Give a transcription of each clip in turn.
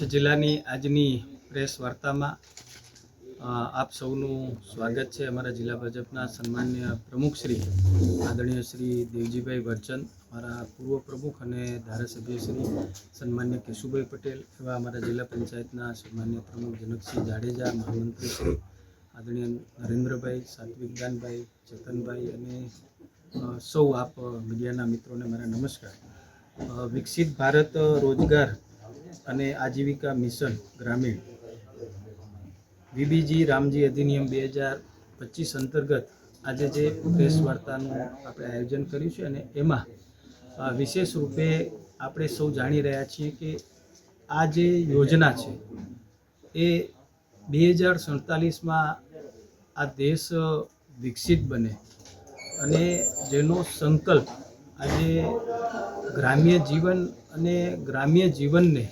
કચ્છ જિલ્લાની આજની પ્રેસ વાર્તામાં આપ સૌનું સ્વાગત છે અમારા જિલ્લા ભાજપના સન્માન્ય પ્રમુખ શ્રી આદરણીય શ્રી દેવજીભાઈ વરચંદ અમારા પૂર્વ પ્રમુખ અને ધારાસભ્ય શ્રી સન્માન્ય કેશુભાઈ પટેલ એવા અમારા જિલ્લા પંચાયતના સન્માન્ય પ્રમુખ જનકસિંહ જાડેજા, મહામંત્રી શ્રી આદરણીય નરેન્દ્રભાઈ, સાત્વિક દાનભાઈ ચેતનભાઈ અને સૌ આપ મીડિયાના મિત્રોને મારા નમસ્કાર. વિકસિત ભારત રોજગાર અને આજીવિકા મિશન ગ્રામીણ. વીબીજી રામજી અધિનિયમ બે હજાર પચીસ અંતર્ગત આજે જે પ્રેસ વાર્તાનું આપણે આયોજન કર્યું છે અને એમાં વિશેષ રૂપે આપણે સૌ જાણી રહ્યા છીએ કે આ જે યોજના છે, એ બે હજાર સડતાલીસમાં આ દેશ વિકસિત બને અને જેનો સંકલ્પ આજે ગ્રામ્ય જીવન અને ગ્રામ્ય જીવનને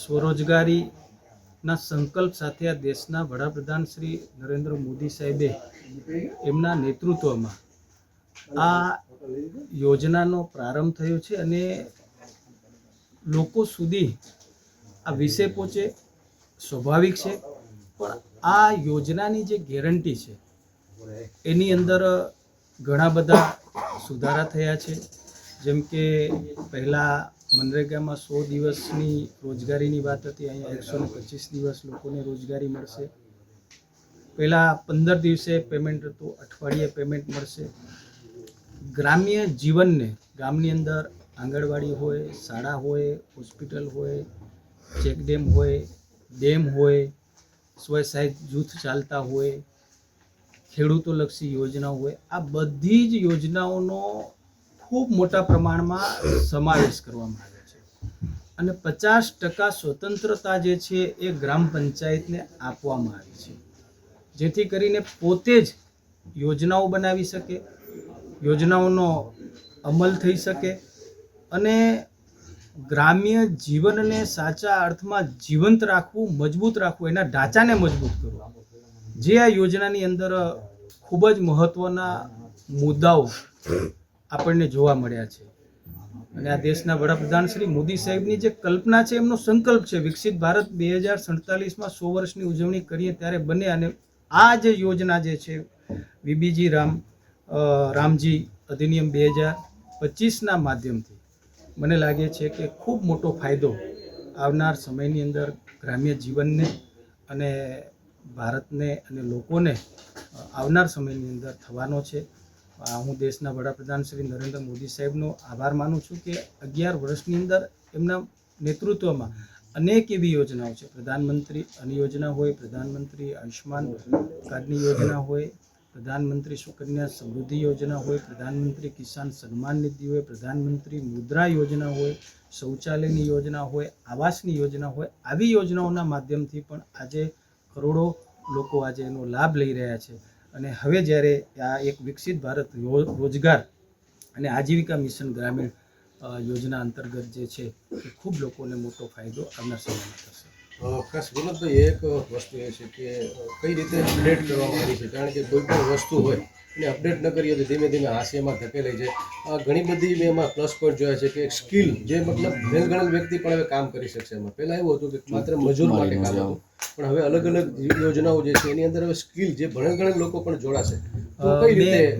સ્વરોજગારીના સંકલ્પ સાથે આ દેશના વડાપ્રધાન શ્રી નરેન્દ્ર મોદી સાહેબે એમના નેતૃત્વમાં આ યોજનાનો પ્રારંભ થયો છે અને લોકો સુધી આ વિષય પહોંચે સ્વાભાવિક છે. પણ આ યોજનાની જે ગેરંટી છે, એની અંદર ઘણા બધા સુધારા થયા છે. જેમ કે પહેલાં મનરેગામાં સો દિવસની રોજગારીની વાત હતી, અહીંયા એકસો ને પચીસ દિવસ લોકોને રોજગારી મળશે. પહેલાં પંદર દિવસે પેમેન્ટ હતું, અઠવાડિયે પેમેન્ટ મળશે. ગ્રામ્ય જીવનને, ગામની અંદર આંગણવાડી હોય, શાળા હોય હોસ્પિટલ હોય ચેકડેમ હોય ડેમ હોય સ્વસહાય જૂથ ચાલતા હોય, ખેડૂતોલક્ષી યોજનાઓ હોય, આ બધી જ યોજનાઓનો ખૂબ મોટા પ્રમાણમાં સમાવેશ કરવામાં આવે છે. અને પચાસ ટકા સ્વતંત્રતા જે છે એ ગ્રામ પંચાયતને આપવામાં આવી છે. જેથી કરીને પોતે જ યોજનાઓ બનાવી શકે, યોજનાઓનો અમલ થઈ શકે અને ગ્રામ્ય જીવનને સાચા અર્થમાં જીવંત રાખવું, મજબૂત રાખવું, એના ઢાંચાને મજબૂત કરવું. જે આ યોજનાની અંદર ખૂબ જ મહત્ત્વના મુદ્દાઓ આપણને જોવા મળ્યા છે. અને આ દેશના વડાપ્રધાન શ્રી મોદી સાહેબની જે કલ્પના છે, એમનો સંકલ્પ છે, વિકસિત ભારત બે હજાર સડતાલીસમાં સો વર્ષની ઉજવણી કરીએ ત્યારે બને અને આ જે યોજના જે છે વીબીજી રામ રામજી અધિનિયમ બે હજાર પચીસના માધ્યમથી મને લાગે છે કે ખૂબ મોટો ફાયદો આવનાર સમયની અંદર ગ્રામ્ય જીવનને અને ભારતને અને લોકોને આવનાર સમયની અંદર થવાનો છે. હું દેશના વડાપ્રધાન શ્રી નરેન્દ્ર મોદી સાહેબનો આભાર માનું છું કે અગિયાર વર્ષની અંદર એમના નેતૃત્વમાં અનેક એવી યોજનાઓ છે. પ્રધાનમંત્રી અન્ન યોજના હોય, પ્રધાનમંત્રી આયુષ્માન કાર્ડની યોજના હોય, પ્રધાનમંત્રી સુકન્યા સમૃદ્ધિ યોજના હોય, પ્રધાનમંત્રી કિસાન સન્માન નિધિ હોય, પ્રધાનમંત્રી મુદ્રા યોજના હોય, શૌચાલયની યોજના હોય, આવાસની યોજના હોય, આવી યોજનાઓના માધ્યમથી પણ આજે કરોડો લોકો આજે એનો લાભ લઈ રહ્યા છે. અને હવે જ્યારે આ એક વિકસિત ભારત રોજગાર અને આજીવિકા મિશન ગ્રામીણ યોજના અંતર્ગત જે છે એ ખૂબ લોકોને મોટો ફાયદો આવનાર સમયમાં થશે. ખાસ વિનોદભાઈ એક વસ્તુ એ છે કે કઈ રીતે અપડેટ કરવામાં આવી છે? કારણ કે કોઈ પણ વસ્તુ હોય એને અપડેટ ન કરીએ તો ધીમે ધીમે હાસ્યમાં ધકેલાઈ જાય અ, ઘણી બધી મેં એમાં પ્લસ પોઈન્ટ જોયા છે કે સ્કિલ જે મતલબ ગણેલ વ્યક્તિ પણ હવે કામ કરી શકશે એમાં. પહેલાં એવું હતું કે માત્ર મજૂર માટે કામ હતું. પણ હવે અલગ અલગ યોજનાઓ જે છે એની અંદર હવે સ્કિલ જે ભણે ગણે લોકો પણ જોડાશે.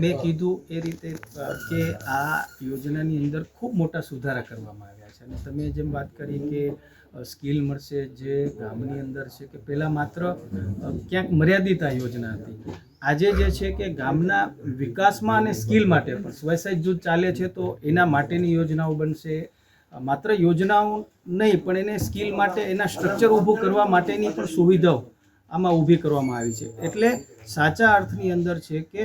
મેં કીધું એ રીતે કે આ યોજનાની અંદર ખૂબ મોટા સુધારા કરવામાં આવ્યા છે. અને તમે જેમ વાત કરી કે સ્કિલ મળશે જે ગામની અંદર છે કે પહેલાં માત્ર ક્યાંક મર્યાદિત આ યોજના હતી. આજે જે છે કે ગામના વિકાસમાં અને સ્કિલ માટે પણ સ્વસાય જૂથ ચાલે છે તો એના માટેની યોજનાઓ બનશે માત્ર યોજનાઓ નહીં, પણ એને સ્કિલ માટે, એના સ્ટ્રક્ચર ઊભું કરવા માટેની પણ સુવિધાઓ આમાં ઊભી કરવામાં આવી છે. એટલે સાચા અર્થની અંદર છે કે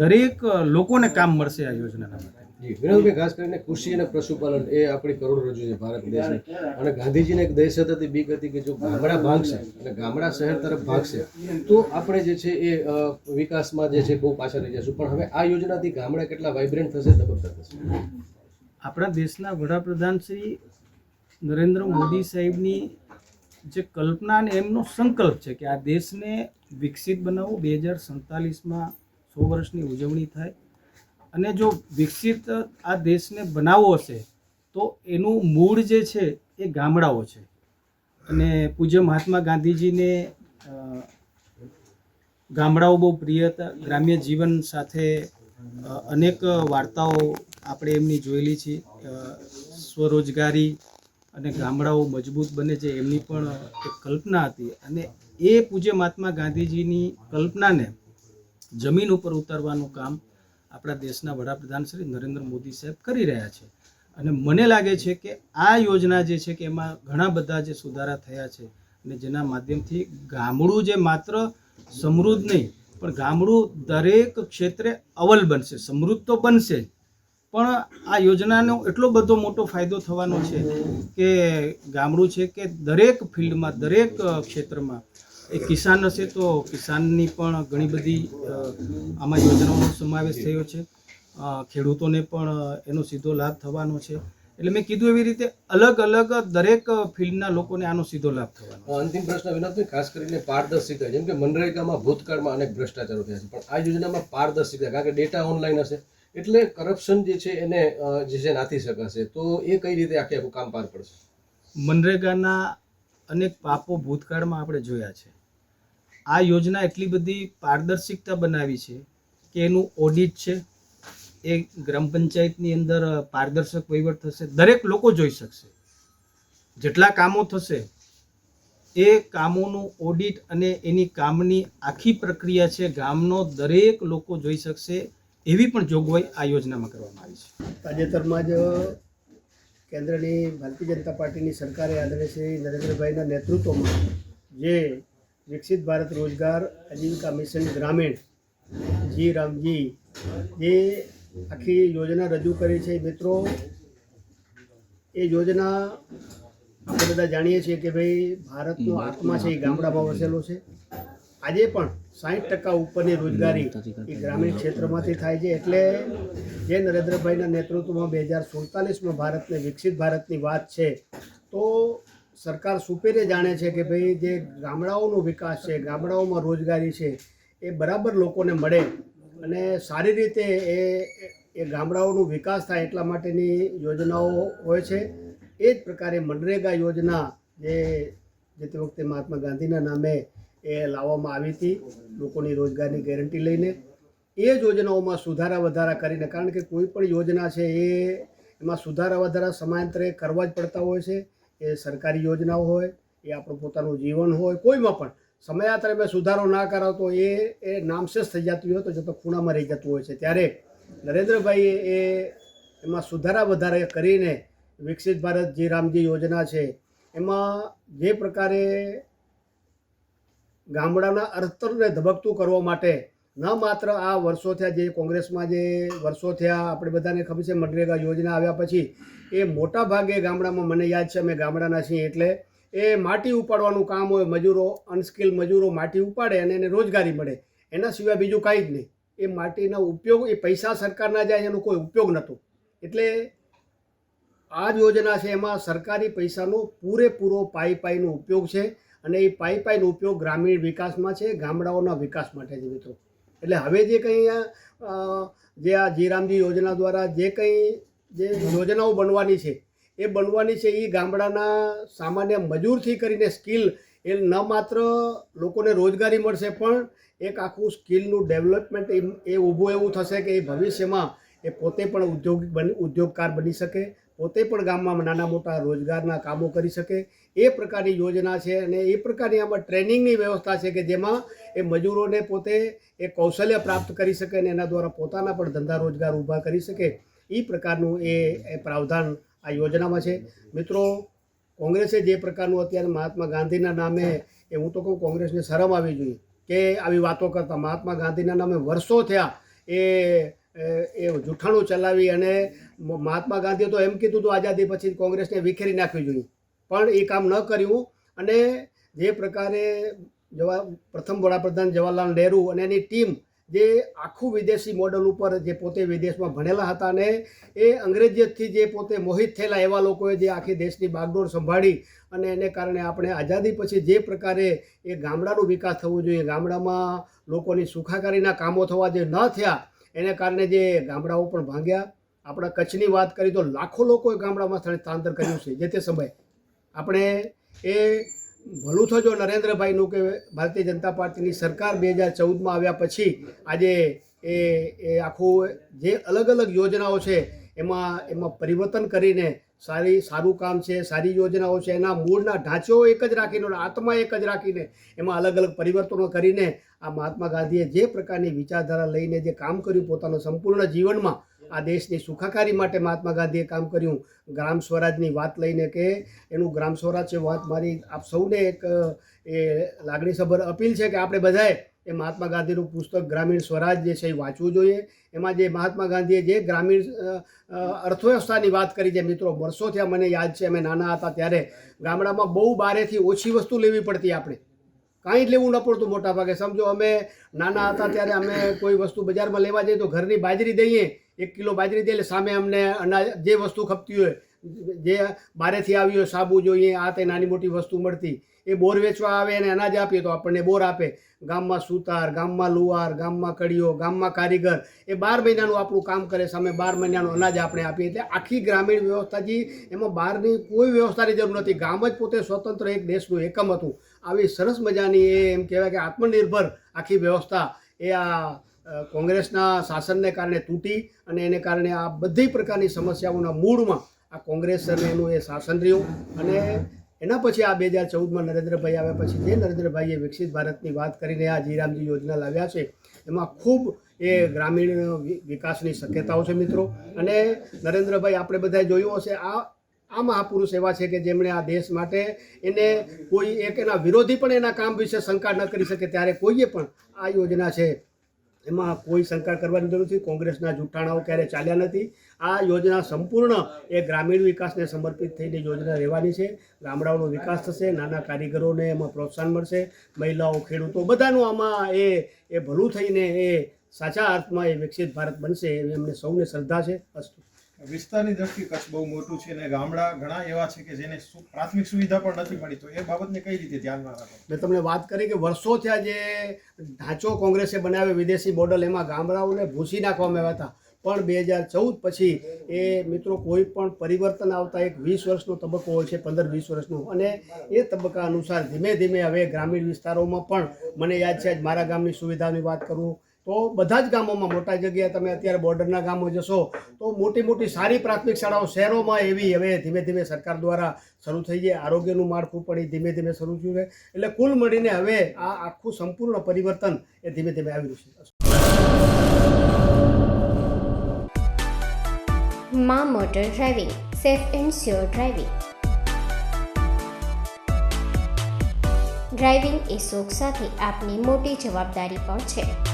દરેક લોકોને કામ મળશે આ યોજનાના માટે. વિનોદભાઈ ખાસ કરીને કૃષિ અને પશુપાલન એ આપણી કરોડરજ્જુ છે ભારત દેશની. અને ગાંધીજીને એક દેશ હતી, બીક હતી કે જો ગામડા ભાગશે અને ગામડા શહેર તરફ ભાગશે, તો આપણે જે છે એ વિકાસમાં જે છે બહુ પાછળ રહી જશું. પણ હવે આ યોજનાથી ગામડા કેટલા વાઇબ્રન્ટ થશે તબક્કા થશે. આપણા દેશના વડાપ્રધાન શ્રી નરેન્દ્ર મોદી સાહેબની જે કલ્પના અને એમનો સંકલ્પ છે કે આ દેશને વિકસિત બનાવવું, બે હજાર સંતાલીસમાં સો વર્ષની ઉજવણી થાય. અને જો વિકસિત આ દેશને બનાવવો હશે, તો એનું મૂળ જે છે એ ગામડાઓ છે. અને પૂજ્ય મહાત્મા ગાંધીજીને ગામડાઓ બહુ પ્રિય હતા. ગ્રામ્ય જીવન સાથે અનેક વાર્તાઓ આપણે એમની જોયેલી છે સ્વરોજગારી અને ગામડાઓ મજબૂત બને છે એમની પણ એક કલ્પના હતી. અને એ પૂજ્ય મહાત્મા ગાંધીજીની કલ્પનાને જમીન ઉપર ઉતારવાનું કામ આપણા દેશના વડાપ્રધાન શ્રી નરેન્દ્ર મોદી સાહેબ કરી રહ્યા છે. અને મને લાગે છે કે આ યોજના જે છે કે એમાં ઘણા બધા જે સુધારા થયા છે અને જેના માધ્યમથી ગામડું જે માત્ર સમૃદ્ધ નહીં, પણ ગામડું દરેક ક્ષેત્રે અવ્વલ બનશે. સમૃદ્ધ તો બનશે જ. પણ આ યોજનાનો એટલો બધો મોટો ફાયદો થવાનો છે કે ગામડું છે કે દરેક ફિલ્ડમાં, દરેક ક્ષેત્રમાં એ કિસાન હશે તો કિસાનની પણ ઘણી બધી આમાં યોજનાઓનો સમાવેશ થયો છે. ખેડૂતોને પણ એનો સીધો લાભ થવાનો છે. એટલે મેં કીધું એવી રીતે અલગ અલગ દરેક ફિલ્ડના લોકોને આનો સીધો લાભ થવાનો અંતિમ પ્રશ્ન વિનોદભાઈ, ખાસ કરીને પારદર્શિતા, જેમ કે મનરેગામાં ભૂતકાળમાં અનેક ભ્રષ્ટાચારો થયા છે. પણ આ યોજનામાં પારદર્શિતા, કારણ કે ડેટા ઓનલાઈન હશે. એટલે કરપ્શન જે છે એને જે છે નાથી શકાશે. તો એ કઈ રીતે આખે આખું કામ પાર પડશે? મનરેગાના અનેક પાપો ભૂતકાળમાં આપણે જોયા છે. આ યોજના એટલી બધી પારદર્શિકતા બનાવી છે કે એનું ઓડિટ છે. એ ગ્રામ પંચાયતની અંદર પારદર્શક વહીવટ થશે. દરેક લોકો જોઈ શકશે. જેટલા કામો થશે, એ કામોનું ઓડિટ અને એની કામની આખી પ્રક્રિયા છે. ગામનો દરેક લોકો જોઈ શકશે. એવી પણ જોગવાઈ આ યોજનામાં કરવામાં આવી છે. તાજેતરમાં જ કેન્દ્રની ભારતીય જનતા પાર્ટીની સરકારે આદરણીય શ્રી નરેન્દ્રભાઈના નેતૃત્વમાં જે વિકસિત ભારત રોજગાર આજીવિકા મિશન ગ્રામીણ જી રામજી જે આખી યોજના રજૂ કરી છે મિત્રો, એ યોજના આપણે બધા જાણીએ છીએ કે ભાઈ ભારતનો આત્મા છે, એ ગામડામાં વસેલો છે. આજે પણ સાહીઠ ટકા ઉપરની રોજગારી એ ગ્રામીણ ક્ષેત્રમાંથી થાય છે. એટલે જે નરેન્દ્રભાઈના નેતૃત્વમાં બે હજાર સુડતાલીસમાં ભારતને વિકસિત ભારતની વાત છે તો સરકાર સુપેરે જાણે છે કે ભાઈ જે ગામડાઓનો વિકાસ છે ગામડાઓમાં રોજગારી છે એ બરાબર લોકોને મળે અને સારી રીતે એ એ ગામડાઓનો વિકાસ થાય એટલા માટેની યોજનાઓ હોય છે. એ જ પ્રકારે મનરેગા યોજના જે જે તે વખતે મહાત્મા ગાંધીના નામે એ લાવવામાં આવી હતી. લોકોની રોજગારની ગેરંટી લઈને. એ યોજનાઓમાં સુધારા વધારા કરીને, કારણ કે કોઈ પણ યોજના છે એ એમાં સુધારા વધારા સમયાંતરે કરવા જ પડતા હોય છે. એ સરકારી યોજનાઓ હોય, એ આપણું પોતાનું જીવન હોય, કોઈમાં પણ. સમયાંતરે મેં સુધારો ના કરાવ તો એ એ નામશેષ થઈ જતું હોય તો જતો ખૂણામાં રહી જતું હોય છે. ત્યારે નરેન્દ્રભાઈએ એ એમાં સુધારા વધારે કરીને વિકસિત ભારત જે રામજી યોજના છે, એમાં જે પ્રકારે ગામડાના અર્થતંત્રને ધબકતું કરવા માટે ન માત્ર આ વર્ષો થયા જે કોંગ્રેસમાં જે વર્ષો થયા, આપણે બધાને ખબર છે, મનરેગા યોજના આવ્યા પછી, એ મોટા ભાગે ગામડામાં મને યાદ છે, અમે ગામડાના છીએ એટલે એ માટી ઉપાડવાનું કામ હોય, મજૂરો, અનસ્કિલ મજૂરો માટી ઉપાડે અને એને રોજગારી મળે. એના સિવાય બીજું કાંઈ જ નહીં. એ માટીનો ઉપયોગ, એ પૈસા સરકારના જાય, એનો કોઈ ઉપયોગ નહોતો. એટલે આ યોજના છે, એમાં સરકારી પૈસાનો પૂરેપૂરો પાઈ પાઈનો ઉપયોગ છે. અને એ પાઈ ઉપયોગ ગ્રામીણ વિકાસમાં છે, ગામડાઓના વિકાસ માટે છે મિત્રો. એટલે હવે જે કંઈ જે આ જીરામજી યોજના દ્વારા જે કંઈ જે યોજનાઓ બનવાની છે, એ બનવાની છે એ ગામડાના સામાન્ય મજૂરથી કરીને સ્કિલ, એ ન માત્ર લોકોને રોજગારી મળશે, પણ એક આખું સ્કિલનું ડેવલપમેન્ટ એ- ઊભું એવું થશે કે એ ભવિષ્યમાં એ પોતે પણ ઉદ્યોગિક બની, ઉદ્યોગકાર બની શકે. પોતે પણ ગામમાં નાના મોટા રોજગારના કામો કરી શકે. એ પ્રકારની યોજના છે અને એ પ્રકારની આમાં ટ્રેનિંગની વ્યવસ્થા છે કે જેમાં એ મજૂરોને પોતે એ કૌશલ્ય પ્રાપ્ત કરી શકે અને એના દ્વારા પોતાના પણ ધંધા રોજગાર ઊભા કરી શકે. એ પ્રકારનું એ પ્રાવધાન આ યોજનામાં છે. મિત્રો, કોંગ્રેસે જે પ્રકારનું અત્યારે મહાત્મા ગાંધીના નામે, એ હું તો કહું કોંગ્રેસને શરમ આવી જોઈએ કે આવી વાતો કરતા. મહાત્મા ગાંધીના નામે વર્ષો થયા એ એ જૂઠાણું ચલાવી અને મહાત્મા ગાંધીએ તો એમ કીધું હતું, આઝાદી પછી કોંગ્રેસને વિખેરી નાખવી જોઈએ. પણ એ કામ ન કર્યું અને જે પ્રકારે જવા, પ્રથમ વડાપ્રધાન જવાહરલાલ નહેરુ અને એની ટીમ જે આખું વિદેશી મોડલ ઉપર જે પોતે વિદેશમાં ભણેલા હતા અને એ અંગ્રેજીથી જે પોતે મોહિત થયેલા એવા લોકોએ જે આખી દેશની બાગડોળ સંભાળી અને એને કારણે આપણે આઝાદી પછી જે પ્રકારે એ ગામડાનો વિકાસ થવો જોઈએ, ગામડામાં લોકોની સુખાકારીના કામો થવા જે ન થયા, એને કારણે જે ગામડાઓ પણ ભાંગ્યા. આપણા કચ્છની વાત કરી તો લાખો લોકોએ ગામડામાં સ્થળાંતર કર્યું છે જે તે સમયે. આપણે એ ભલું થજો નરેન્દ્રભાઈનું કે ભારતીય જનતા પાર્ટીની સરકાર બે હજાર ચૌદમાં આવ્યા પછી આજે એ એ આખું જે અલગ અલગ યોજનાઓ છે એમાં એમાં પરિવર્તન કરીને સારી, સારું કામ છે, સારી યોજનાઓ છે, એના મૂળના ઢાંચો એક જ રાખીને આત્મા એક જ રાખીને એમાં અલગ અલગ પરિવર્તનો કરીને આ મહાત્મા ગાંધીએ જે પ્રકારની વિચારધારા લઈને જે કામ કર્યું પોતાના સંપૂર્ણ જીવનમાં આ દેશની સુખાકારી માટે મહાત્મા ગાંધીએ કામ કર્યું. ગ્રામ સ્વરાજની વાત લઈને કે એનું ગ્રામ સ્વરાજ છે, વાત મારી આપ સૌને એક, એ લાગણીસભર અપીલ છે કે આપણે બધાએ એ મહાત્મા ગાંધીનું પુસ્તક ગ્રામીણ સ્વરાજ જે છે એ વાંચવું જોઈએ. એમાં જે મહાત્મા ગાંધીએ જે ગ્રામીણ અર્થવ્યવસ્થાની વાત કરી છે મિત્રો વર્ષોથી થયા મને યાદ છે, અમે નાના હતા ત્યારે ગામડામાં બહુ બારેથી ઓછી વસ્તુ લેવી પડતી આપણે. કાંઈ જ લેવું ન પડતું મોટા ભાગે સમજો, અમે નાના હતા ત્યારે અમે કોઈ વસ્તુ બજારમાં લેવા જઈએ તો ઘરની બાજરી દઈએ એક કિલો બાજરી દે સામે અમને અનાજ જે વસ્તુ ખપતી હોય, જે બારેથી આવી હોય, સાબુ જોઈએ, આ તે નાની મોટી વસ્તુ મળતી, એ બોર વેચવા આવે અને અનાજ આપીએ તો આપણને બોર આપે. ગામમાં સુતાર, ગામમાં લુવાર, ગામમાં કડીઓ, ગામમાં કારીગર, એ બાર મહિનાનું આપણું કામ કરે, સામે બાર મહિનાનું અનાજ આપણે આપીએ. એટલે આખી ગ્રામીણ વ્યવસ્થાજી, એમાં બહારની કોઈ વ્યવસ્થાની જરૂર નથી. ગામ જ પોતે સ્વતંત્ર એક દેશનું એકમ હતું. આવી સરસ મજાની એ એમ કહેવાય કે આત્મનિર્ભર આખી વ્યવસ્થા, એ આ કોંગ્રેસના શાસનને કારણે તૂટી અને એને કારણે આ બધી પ્રકારની સમસ્યાઓના મૂળમાં આ કોંગ્રેસ અને એનું એ શાસન રહ્યું. અને એના પછી આ બે હજાર ચૌદમાં નરેન્દ્રભાઈ આવ્યા પછી જે નરેન્દ્રભાઈએ વિકસિત ભારતની વાત કરીને આ જીરામજી યોજના લાવ્યા છે, એમાં ખૂબ એ ગ્રામીણ વિકાસની શક્યતાઓ છે મિત્રો. અને નરેન્દ્રભાઈ આપણે બધાએ જોયું હશે, આ આ મહાપુરુષ એવા છે કે જેમણે આ દેશ માટે એને કોઈ એક એના વિરોધી પણ એના કામ વિશે શંકા ન કરી શકે, ત્યારે કોઈએ પણ આ યોજના છે એમાં કોઈ શંકા કરવાની જરૂર નથી. કોંગ્રેસના જૂઠાણાઓ ક્યારે ચાલ્યા નથી. આ યોજના સંપૂર્ણ એ ગ્રામીણ વિકાસને સમર્પિત થઈને યોજના રહેવાની છે. ગામડાઓનો વિકાસ થશે, નાના કારીગરોને એમાં પ્રોત્સાહન મળશે, મહિલાઓ, ખેડૂતો બધાનું આમાં એ એ ભલું થઈને એ સાચા અર્થમાં એ વિકસિત ભારત બનશે એવી અમને સૌને શ્રદ્ધા છે. અસ્તુ વિસ્તારની દ્રષ્ટિએ કચ્છ બહુ મોટું છે અને ગામડા ઘણા એવા છે કે જેને પ્રાથમિક સુવિધા પણ નથી મળી. તો એ બાબતને કઈ રીતે ધ્યાનમાં રાખો? મેં તમને વાત કરી કે વર્ષો થયા જે ઢાંચો કોંગ્રેસે બનાવ્યો, વિદેશી મોડલ એમાં ગામડાઓને ભૂસી નાખવામાં આવ્યા હતા. પણ બે હજાર ચૌદ પછી એ મિત્રો કોઈ પણ પરિવર્તન આવતા એક વીસ વર્ષનો તબક્કો હોય છે, પંદર વીસ વર્ષનો. અને એ તબક્કા અનુસાર ધીમે ધીમે હવે ગ્રામીણ વિસ્તારોમાં પણ, મને યાદ છે મારા ગામની સુવિધાની વાત કરું તો બધા જ ગામોમાં મોટા જગ્યાએ તમે અત્યારે બોર્ડરના ગામો જશો, તો મોટી મોટી સારી પ્રાથમિક શાળાઓ શહેરોમાં એવી હવે ધીમે ધીમે સરકાર દ્વારા શરૂ થઈ જાય આરોગ્યનું માળખું પણ એ ધીમે ધીમે શરૂ થયું છે. એટલે કુલ મળીને હવે આ આખું સંપૂર્ણ પરિવર્તન એ ધીમે ધીમે આવી રહ્યું છે. માં motor driving, safe and sure driving. Driving એ શોખ સાથે આપની મોટી જવાબદારી પણ છે.